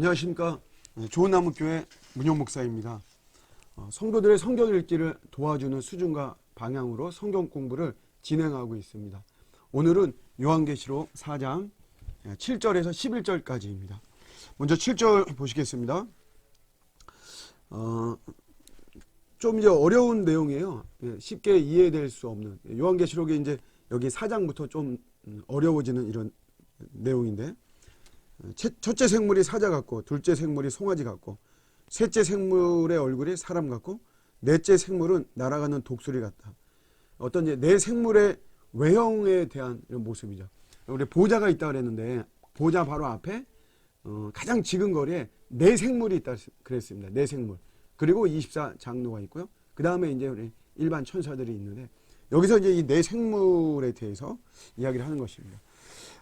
안녕하십니까. 네, 좋은 나무 교회 문용 목사입니다. 어, 성도들의 성경 읽기를 도와주는 수준과 방향으로 성경 공부를 진행하고 있습니다. 오늘은 요한계시록 4장 7절에서 11절까지입니다. 먼저 7절 보시겠습니다. 어, 좀 이제 어려운 내용이에요. 예, 쉽게 이해될 수 없는 요한계시록에 이제 여기 4장부터 좀 음, 어려워지는 이런 내용인데 채- 첫째 생물이 사자 같고 둘째 생물이 송아지 같고 셋째 생물의 얼굴이 사람 같고 넷째 생물은 날아가는 독수리 같다. 어떤 이제 네 생물의 외형에 대한 이런 모습이죠. 우리 보좌가 있다 그랬는데 보좌 바로 앞에 어, 가장 지근 거리에 네 생물이 있다 그랬습니다. 네 생물. 그리고 24 장로가 있고요. 그 다음에 이제 우리 일반 천사들이 있는데 여기서 이제 이 네 생물에 대해서 이야기를 하는 것입니다.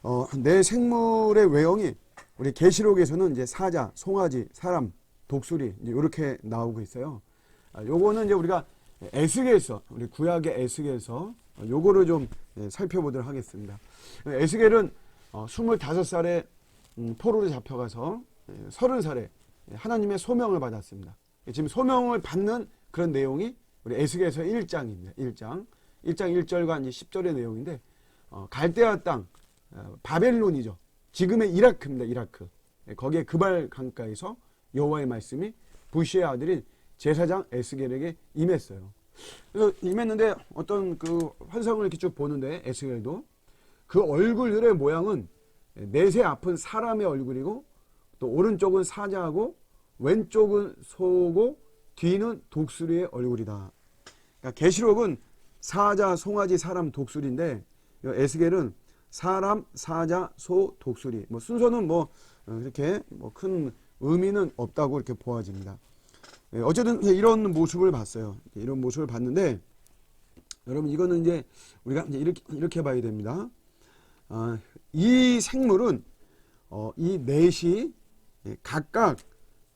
어, 네 생물의 외형이 우리 계시록에서는 이제 사자, 송아지, 사람, 독수리 이렇게 나오고 있어요. 아, 요거는 이제 우리가 에스겔에서 우리 구약의 에스겔에서 요거를 좀 예, 살펴보도록 하겠습니다. 에스겔은 어, 25살에 음, 포로로 잡혀가서 예, 30살에 하나님의 소명을 받았습니다. 지금 소명을 받는 그런 내용이 우리 에스겔에서 1장입니다. 1장. 1장 1절과 이제 10절의 내용인데 어, 갈대아 땅 어, 바벨론이죠. 지금의 이라크입니다. 이라크. 예, 거기에 그발 강가에서 여호와의 말씀이 부시의 아들인 제사장 에스겔에게 임했어요. 그래서 임했는데 어떤 그 환상을 이렇게 쭉 보는데 에스겔도 그 얼굴들의 모양은 내세 앞은 사람의 얼굴이고 또 오른쪽은 사자하고 왼쪽은 소고 뒤는 독수리의 얼굴이다. 그러니까 계시록은 사자, 송아지, 사람, 독수리인데 이 에스겔은 사람, 사자, 소, 독수리. 뭐 순서는 뭐 어, 이렇게 뭐 큰 의미는 없다고 이렇게 보아집니다. 예, 어쨌든 이런 모습을 봤어요. 이런 모습을 봤는데 여러분 이거는 이제 우리가 이제 이렇게 이렇게 봐야 됩니다. 아, 이 생물은 어, 이 넷이 예, 각각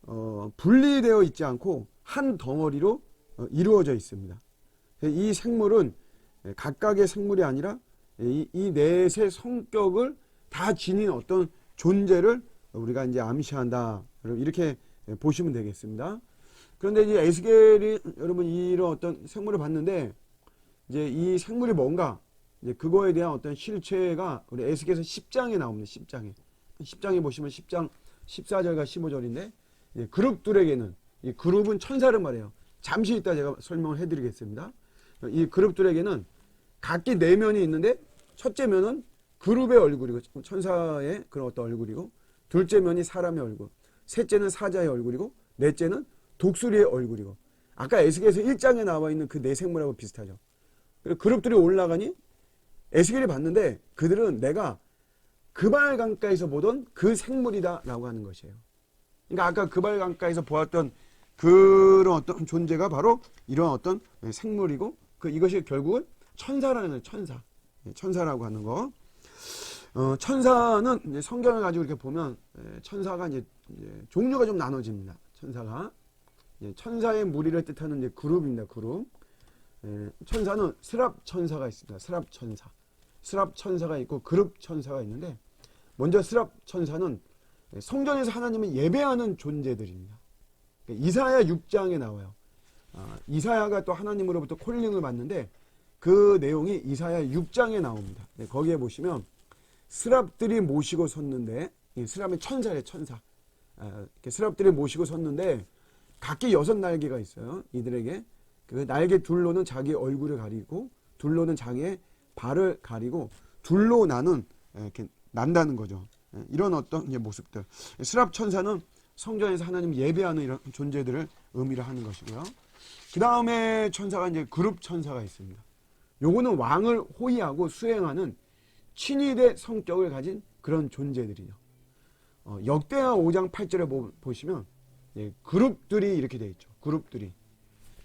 어, 분리되어 있지 않고 한 덩어리로 어, 이루어져 있습니다. 이 생물은 예, 각각의 생물이 아니라 이, 이 넷의 성격을 다 지닌 어떤 존재를 우리가 이제 암시한다. 이렇게 보시면 되겠습니다. 그런데 이제 에스겔이 여러분 이런 어떤 생물을 봤는데 이제 이 생물이 뭔가 이제 그거에 대한 어떤 실체가 우리 에스겔에서 10장에 나옵니다. 10장에. 10장에 보시면 10장 14절과 15절인데 이제 그룹들에게는 이 그룹은 천사를 말해요. 잠시 이따 제가 설명을 해드리겠습니다. 이 그룹들에게는 각기 네 면이 있는데 첫째 면은 그룹의 얼굴이고 천사의 그런 어떤 얼굴이고 둘째 면이 사람의 얼굴, 셋째는 사자의 얼굴이고 넷째는 독수리의 얼굴이고 아까 에스겔에서 1장에 나와 있는 그 네 생물하고 비슷하죠. 그리고 그룹들이 올라가니 에스겔이 봤는데 그들은 내가 그발 강가에서 보던 그 생물이다라고 하는 것이에요. 그러니까 아까 그발 강가에서 보았던 그런 어떤 존재가 바로 이런 어떤 생물이고 그 이것이 결국은 천사라는. 천사. 예, 천사라고 하는 거. 어, 천사는 성경을 가지고 이렇게 보면 예, 천사가 이제, 종류가 좀 나눠집니다. 천사가 예, 천사의 무리를 뜻하는 이제 그룹입니다. 그룹. 예, 천사는 스랍 천사가 있습니다. 스랍 천사. 스랍 천사가 있고 그룹 천사가 있는데 먼저 스랍 천사는 성전에서 하나님을 예배하는 존재들입니다. 그러니까 이사야 6장에 나와요. 아, 이사야가 또 하나님으로부터 콜링을 받는데 그 내용이 이사야 6장에 나옵니다. 네, 거기에 보시면 스랍들이 모시고 섰는데 이 스랍은 천사래 천사. 아, 스랍들이 모시고 섰는데 각기 여섯 날개가 있어요. 이들에게 그 날개 둘로는 자기 얼굴을 가리고 둘로는 자기의 발을 가리고 둘로 나는 이렇게 난다는 거죠. 예, 이런 어떤 모습들. 스랍 천사는 성전에서 하나님 예배하는 이런 존재들을 의미를 하는 것이고요. 그 다음에 천사가 이제 그룹 천사가 있습니다. 요거는 왕을 호위하고 수행하는 친위대 성격을 가진 그런 존재들이죠. 어, 역대하 5장 8절에 보, 보시면 예, 그룹들이 이렇게 돼 있죠. 그룹들이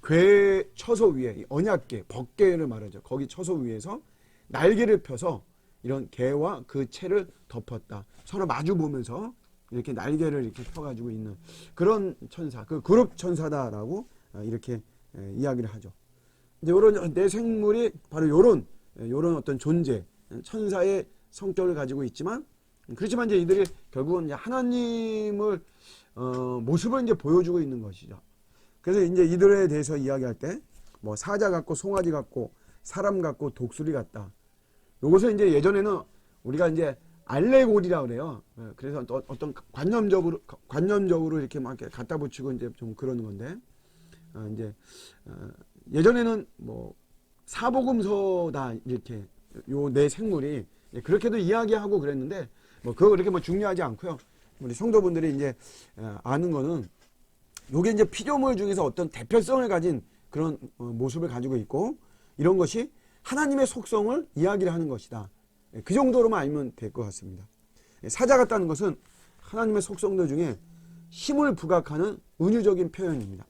괴 처소 위에 이 언약계, 법계를 말하죠. 거기 처소 위에서 날개를 펴서 이런 개와 그 채를 덮었다. 서로 마주 보면서 이렇게 날개를 이렇게 펴가지고 있는 그런 천사, 그 그룹 천사다라고 어, 이렇게 에, 이야기를 하죠. 이제 요런 내 생물이 바로 요런 에, 요런 어떤 존재, 천사의 성격을 가지고 있지만 그렇지만 이제 이들이 결국은 이제 하나님을 어, 모습을 이제 보여주고 있는 것이죠. 그래서 이제 이들에 대해서 이야기할 때 뭐 사자 같고 송아지 같고 사람 같고 독수리 같다. 요것을 이제 예전에는 우리가 이제 알레고리라 그래요. 예, 그래서 또 어떤 관념적으로 관념적으로 이렇게 막 갖다 붙이고 이제 좀 그러는 건데 어, 이제 어, 예전에는 뭐 사복음서다 이렇게 요네 생물이 예, 그렇게도 이야기하고 그랬는데 뭐 그거 그렇게 뭐 중요하지 않고요. 우리 성도분들이 이제 어, 아는 거는 요게 이제 피조물 중에서 어떤 대표성을 가진 그런 어, 모습을 가지고 있고 이런 것이 하나님의 속성을 이야기를 하는 것이다. 예, 그 정도로만 알면 될 것 같습니다. 예, 사자 같다는 것은 하나님의 속성들 중에 힘을 부각하는 은유적인 표현입니다.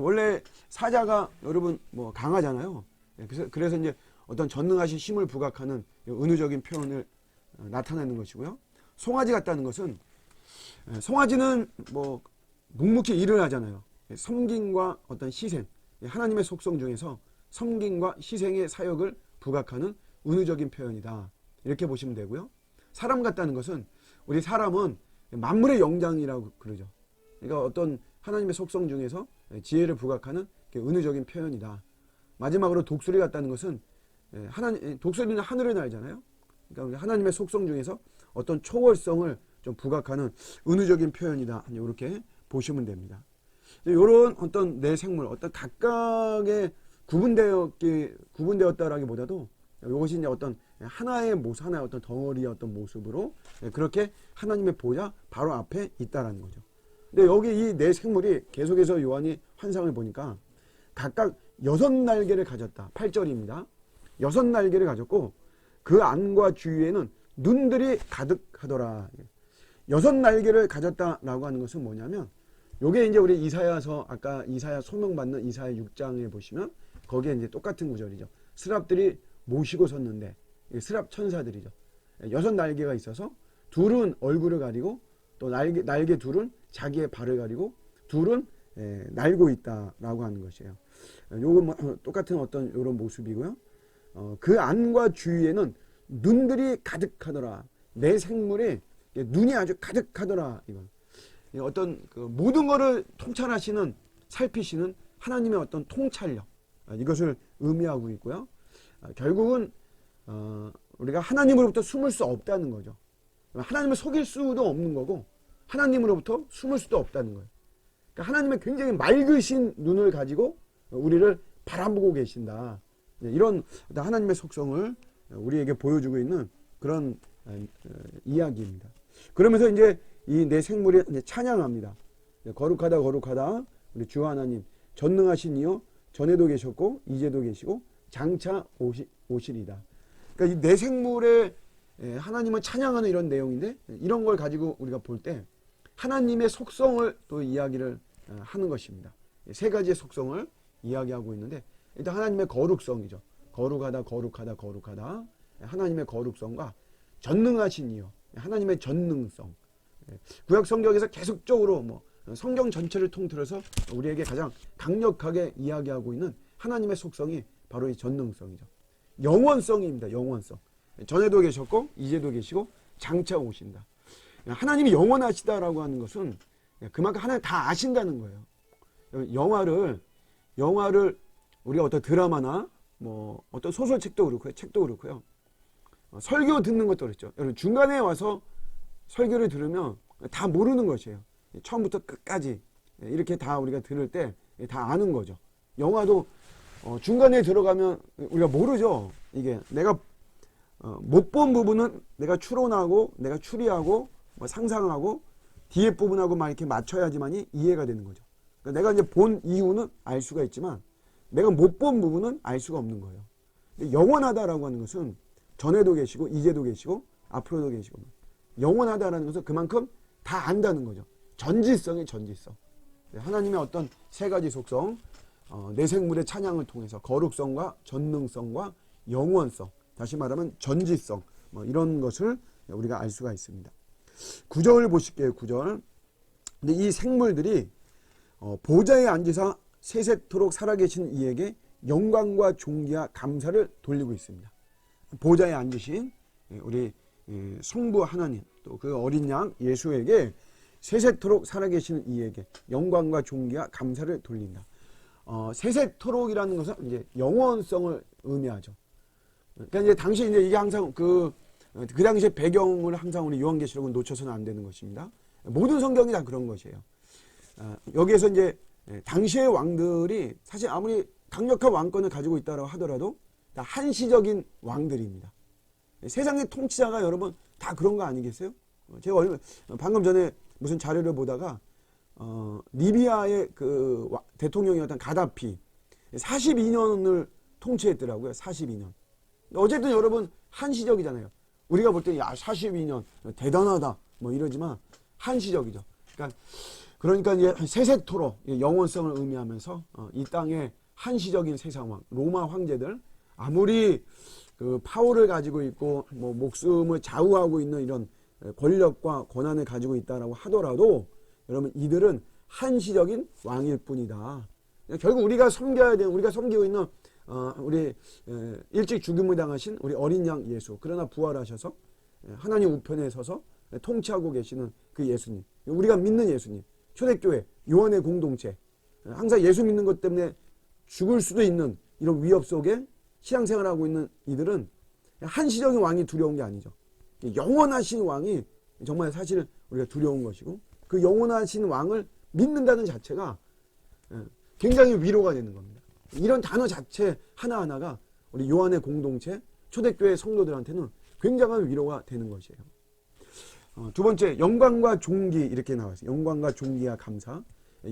원래 사자가 여러분 뭐 강하잖아요. 예, 그래서 그래서 이제 어떤 전능하신 힘을 부각하는 은유적인 표현을 어, 나타내는 것이고요. 송아지 같다는 것은 예, 송아지는 뭐 묵묵히 일을 하잖아요. 예, 섬김과 어떤 희생, 예, 하나님의 속성 중에서 섬김과 희생의 사역을 부각하는 은유적인 표현이다. 이렇게 보시면 되고요. 사람 같다는 것은 우리 사람은 만물의 영장이라고 그러죠. 그러니까 어떤 하나님의 속성 중에서 지혜를 부각하는 은유적인 표현이다. 마지막으로 독수리 같다는 것은 예, 하나님 독수리는 하늘을 날잖아요. 그러니까 하나님의 속성 중에서 어떤 초월성을 좀 부각하는 은유적인 표현이다. 이렇게 보시면 됩니다. 이런 어떤 내 생물, 어떤 각각의 구분되었기 구분되었다라기보다도 이것이 이제 어떤 하나의 모습, 하나의 어떤 덩어리의 어떤 모습으로 그렇게 하나님의 보좌 바로 앞에 있다라는 거죠. 근데 여기 이 네 생물이 계속해서 요한이 환상을 보니까 각각 여섯 날개를 가졌다. 8절입니다. 여섯 날개를 가졌고 그 안과 주위에는 눈들이 가득하더라. 여섯 날개를 가졌다라고 하는 것은 뭐냐면 요게 이제 우리 이사야서 아까 이사야 소명받는 이사야 6장에 보시면 거기에 이제 똑같은 구절이죠. 스랍들이 모시고 섰는데 스랍 천사들이죠. 여섯 날개가 있어서 둘은 얼굴을 가리고 또 날개 날개 둘은 자기의 발을 가리고 둘은 에, 날고 있다라고 하는 것이에요. 요건 뭐, 똑같은 어떤 이런 모습이고요. 어, 그 안과 주위에는 눈들이 가득하더라. 내 생물에 눈이 아주 가득하더라. 이건 어떤 그 모든 것을 통찰하시는 살피시는 하나님의 어떤 통찰력 아, 이것을 의미하고 있고요. 아, 결국은 어, 우리가 하나님으로부터 숨을 수 없다는 거죠. 하나님을 속일 수도 없는 거고 하나님으로부터 숨을 수도 없다는 거예요. 그러니까 하나님의 굉장히 맑으신 눈을 가지고 우리를 바라보고 계신다. 네, 이런 하나님의 속성을 우리에게 보여주고 있는 그런 어, 이야기입니다. 그러면서 이제 이 내 생물이 찬양합니다. 네, 거룩하다 거룩하다 우리 주 하나님 전능하신 이요 전에도 계셨고 이제도 계시고 장차 오시, 오시리다. 그러니까 이 내 생물의 하나님을 찬양하는 이런 내용인데 이런 걸 가지고 우리가 볼 때 하나님의 속성을 또 이야기를 어, 하는 것입니다. 세 가지의 속성을 이야기하고 있는데 일단 하나님의 거룩성이죠. 거룩하다 거룩하다 거룩하다 하나님의 거룩성과 전능하신 이요 하나님의 전능성 구약 성경에서 계속적으로 뭐 성경 전체를 통틀어서 우리에게 가장 강력하게 이야기하고 있는 하나님의 속성이 바로 이 전능성이죠. 영원성입니다. 영원성. 전에도 계셨고 이제도 계시고 장차 오신다. 하나님이 영원하시다라고 하는 것은 그만큼 하나님 다 아신다는 거예요. 영화를 영화를 우리가 어떤 드라마나 뭐 어떤 소설책도 그렇고요. 책도 그렇고요. 어, 설교 듣는 것도 그렇죠. 여러분 중간에 와서 설교를 들으면 다 모르는 것이에요. 처음부터 끝까지 이렇게 다 우리가 들을 때 다 아는 거죠. 영화도 어, 중간에 들어가면 우리가 모르죠. 이게 내가 어, 못본 부분은 내가 추론하고 내가 추리하고 뭐 상상하고 뒤에 부분하고 막 이렇게 맞춰야지만이 이해가 되는 거죠. 그러니까 내가 이제 본 이유는 알 수가 있지만 내가 못 본 부분은 알 수가 없는 거예요. 영원하다라고 하는 것은 전에도 계시고 이제도 계시고 앞으로도 계시고 영원하다라는 것은 그만큼 다 안다는 거죠. 전지성의 전지성. 하나님의 어떤 세 가지 속성, 어, 내 생물의 찬양을 통해서 거룩성과 전능성과 영원성, 다시 말하면 전지성, 뭐 이런 것을 우리가 알 수가 있습니다. 구절을 보실게요. 구절. 근데 이 생물들이 어, 보좌에 앉으사 세세토록 살아계신 이에게 영광과 존귀와 감사를 돌리고 있습니다. 보좌에 앉으신 우리 성부 하나님 또 그 어린 양 예수에게 세세토록 살아계시는 이에게 영광과 존귀와 감사를 돌린다. 어, 세세토록이라는 것은 이제 영원성을 의미하죠. 그러니까 이제 당시 이제 이게 항상 그, 그 당시의 배경을 항상 우리 요한계시록은 놓쳐서는 안 되는 것입니다. 모든 성경이 다 그런 것이에요. 아, 여기에서 이제 예, 당시의 왕들이 사실 아무리 강력한 왕권을 가지고 있다고 하더라도 다 한시적인 왕들입니다. 세상의 통치자가 여러분 다 그런 거 아니겠어요? 어, 제가 얼마, 방금 전에 무슨 자료를 보다가 어, 리비아의 그 와- 대통령이었던 가다피 42년을 통치했더라고요. 42년. 어쨌든 여러분 한시적이잖아요. 우리가 볼때야 42년 대단하다 뭐 이러지만 한시적이죠. 그러니까 그러니까 이제 세세토록 영원성을 의미하면서 어, 이 땅의 한시적인 세상왕 로마 황제들 아무리 그 파워를 가지고 있고 뭐 목숨을 좌우하고 있는 이런 권력과 권한을 가지고 있다라고 하더라도 여러분 이들은 한시적인 왕일 뿐이다. 결국 우리가 섬겨야 되는 우리가 섬기고 있는 어, 우리 에, 일찍 죽음을 당하신 우리 어린 양 예수 그러나 부활하셔서 에, 하나님 우편에 서서 통치하고 계시는 그 예수님 우리가 믿는 예수님 초대교회 요한의 공동체 에, 항상 예수 믿는 것 때문에 죽을 수도 있는 이런 위협 속에 신앙생활하고 있는 이들은 한시적인 왕이 두려운 게 아니죠. 영원하신 왕이 정말 사실 우리가 두려운 것이고 그 영원하신 왕을 믿는다는 자체가 예, 굉장히 위로가 되는 겁니다. 이런 단어 자체 하나하나가 우리 요한의 공동체 초대교회 성도들한테는 굉장한 위로가 되는 것이에요. 어, 두 번째 영광과 존귀 이렇게 나와있어요. 영광과 존귀와 감사.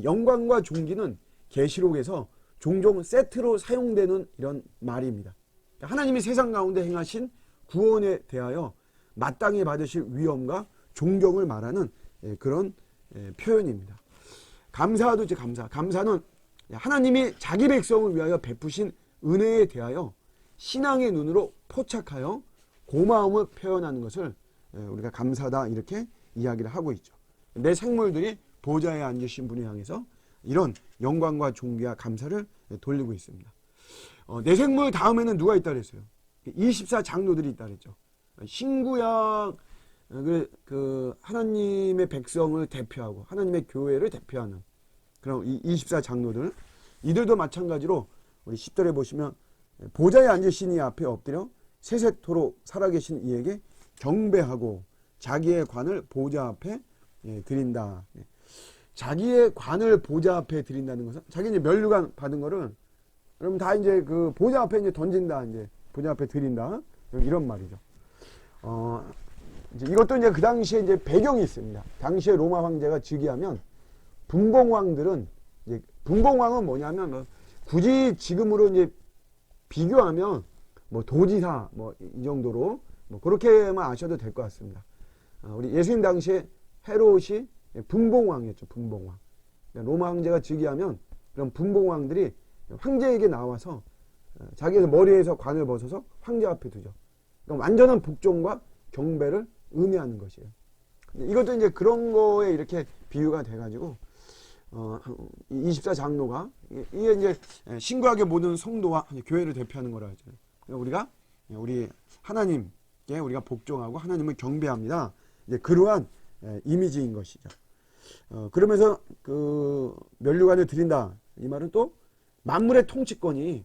영광과 존귀는 계시록에서 종종 세트로 사용되는 이런 말입니다. 하나님이 세상 가운데 행하신 구원에 대하여 마땅히 받으실 위엄과 존경을 말하는 예, 그런 예, 표현입니다. 감사도 이제 감사. 감사는 하나님이 자기 백성을 위하여 베푸신 은혜에 대하여 신앙의 눈으로 포착하여 고마움을 표현하는 것을 예, 우리가 감사다 이렇게 이야기를 하고 있죠. 내 생물들이 보좌에 앉으신 분을 향해서 이런 영광과 존귀와 감사를 돌리고 있습니다. 어, 내 생물 다음에는 누가 있다 그랬어요? 24 장로들이 있다 그랬죠. 신구약 그, 그 하나님의 백성을 대표하고 하나님의 교회를 대표하는 그런 이24 장로들 이들도 마찬가지로 우리 10절에 보시면 보좌에 앉으신 이 앞에 엎드려 세세토록 살아계신 이에게 경배하고 자기의 관을 보좌 앞에 예, 드린다. 예. 자기의 관을 보좌 앞에 드린다는 것은 자기 이제 멸류관 받은 거를 여러분 다 이제 그 보좌 앞에 이제 던진다 이제 보좌 앞에 드린다 이런 말이죠. 어 이제 이것도 이제 그 당시에 이제 배경이 있습니다. 당시에 로마 황제가 즉위하면 분봉왕들은 이제 분봉왕은 뭐냐면 뭐 굳이 지금으로 이제 비교하면 뭐 도지사 뭐 이 정도로 뭐 그렇게만 아셔도 될 것 같습니다. 어, 우리 예수님 당시에 헤롯이 분봉왕이었죠. 분봉왕. 그러니까 로마 황제가 즉위하면 그런 분봉왕들이 황제에게 나와서 어, 자기의 머리에서 관을 벗어서 황제 앞에 두죠. 그러니까 완전한 복종과 경배를 의미하는 것이에요. 이것도 이제 그런 거에 이렇게 비유가 돼가지고 어, 24 장로가 이게 이제 신구하게 모든 성도와 교회를 대표하는 거라 하죠. 그러니까 우리가 우리 하나님께 우리가 복종하고 하나님을 경배합니다. 이제 그러한 예, 이미지인 것이죠. 어, 그러면서 그 면류관을 드린다. 이 말은 또 만물의 통치권이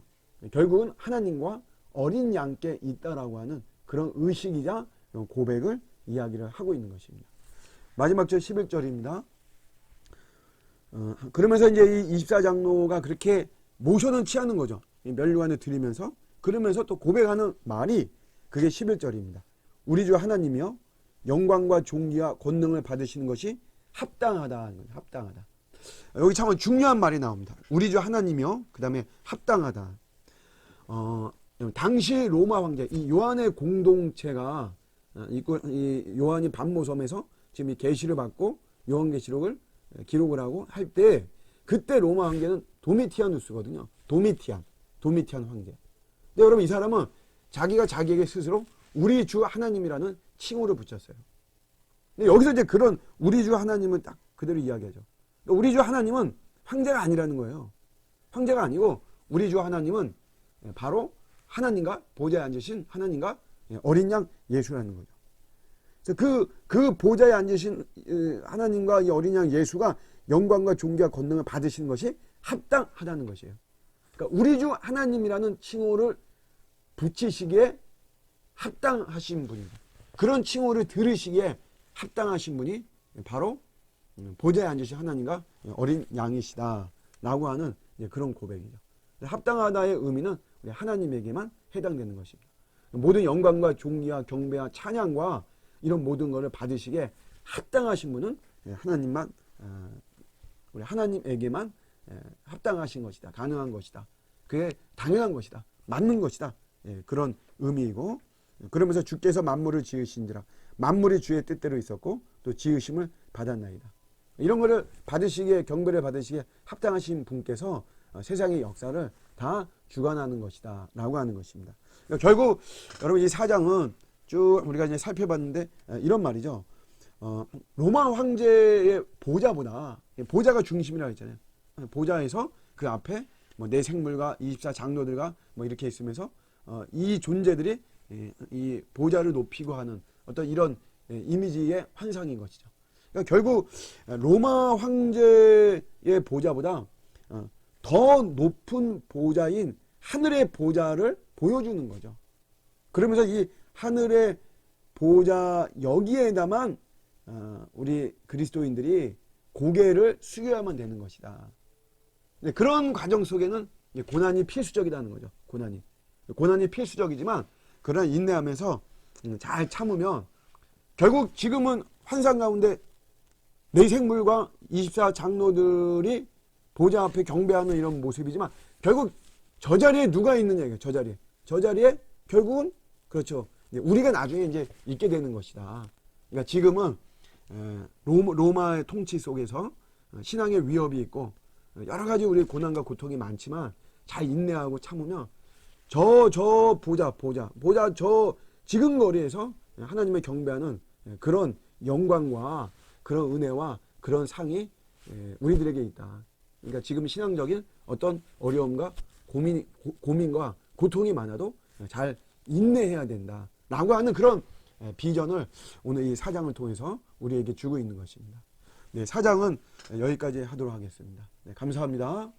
결국은 하나님과 어린 양께 있다라고 하는 그런 의식이자 고백을 이야기를 하고 있는 것입니다. 마지막 절 11절입니다. 어, 그러면서 이제 이 24장로가 그렇게 모션은 취하는 거죠. 이 면류관을 드리면서 그러면서 또 고백하는 말이 그게 11절입니다. 우리 주 하나님이여 영광과 존귀와 권능을 받으시는 것이 합당하다. 합당하다. 여기 참 중요한 말이 나옵니다. 우리 주 하나님이여 그 다음에 합당하다. 어, 당시 로마 황제 이 요한의 공동체가 어, 이, 이 요한이 반모섬에서 지금 이 계시를 받고 요한계시록을 기록을 하고 할 때 그때 로마 황제는 도미티아누스거든요. 도미티안, 도미티안 황제. 근데 여러분 이 사람은 자기가 자기에게 스스로 우리 주 하나님이라는 칭호를 붙였어요. 근데 여기서 이제 그런 우리 주 하나님은 딱 그대로 이야기하죠. 그러니까 우리 주 하나님은 황제가 아니라는 거예요. 황제가 아니고 우리 주 하나님은 바로 하나님과 보좌에 앉으신 하나님과 어린 양 예수라는 거죠. 그, 그 보좌에 앉으신 어, 하나님과 이 어린 양 예수가 영광과 존귀와 권능을 받으시는 것이 합당하다는 것이에요. 그러니까 우리 주 하나님이라는 칭호를 붙이시기에 합당하신 분입니다. 그런 칭호를 들으시기에 합당하신 분이 바로 보좌에 앉으신 하나님과 어린 양이시다라고 하는 그런 고백이죠. 합당하다의 의미는 하나님에게만 해당되는 것입니다. 모든 영광과 존귀와 경배와 찬양과 이런 모든 것을 받으시기에 합당하신 분은 하나님만 어, 우리 하나님에게만 합당하신 것이다. 가능한 것이다. 그게 당연한 것이다. 맞는 것이다. 예, 그런 의미이고 그러면서 주께서 만물을 지으신지라 만물이 주의 뜻대로 있었고 또 지으심을 받았나이다. 이런 거를 받으시기에 경배를 받으시기에 합당하신 분께서 어, 세상의 역사를 다 주관하는 것이다 라고 하는 것입니다. 그러니까 결국 여러분 이 사장은 쭉 우리가 이제 살펴봤는데 어, 이런 말이죠. 어, 로마 황제의 보좌보다 보좌가 중심이라고 했잖아요. 보좌에서 그 앞에 뭐 내 생물과 24 장로들과 뭐 이렇게 있으면서 어, 이 존재들이 이, 이 보좌를 높이고 하는 어떤 이런 예, 이미지의 환상인 것이죠. 그러니까 결국 로마 황제의 보좌보다 어, 더 높은 보좌인 하늘의 보좌를 보여주는 거죠. 그러면서 이 하늘의 보좌 여기에다만 어, 우리 그리스도인들이 고개를 숙여야만 되는 것이다. 네, 그런 과정 속에는 고난이 필수적이라는 거죠. 고난이 고난이 필수적이지만 그러나 인내하면서 음, 잘 참으면 결국 지금은 환상 가운데 내 생물과 24 장로들이 보좌 앞에 경배하는 이런 모습이지만 결국 저 자리에 누가 있느냐 이게 저 자리에 저 자리에 결국은 그렇죠 우리가 나중에 이제 있게 되는 것이다. 그러니까 지금은 에, 로마, 로마 의 통치 속에서 어, 신앙의 위협이 있고 여러 가지 우리 고난과 고통이 많지만 잘 인내하고 참으면 저 저 보자 보자 보자 저 지금 거리에서 하나님의 경배하는 그런 영광과 그런 은혜와 그런 상이 에, 우리들에게 있다. 그러니까 지금 신앙적인 어떤 어려움과 고민 고민과 고통이 많아도 잘 인내해야 된다. 라고 하는 그런 에, 비전을 오늘 이 사장을 통해서 우리에게 주고 있는 것입니다. 네, 사장은 여기까지 하도록 하겠습니다. 네, 감사합니다.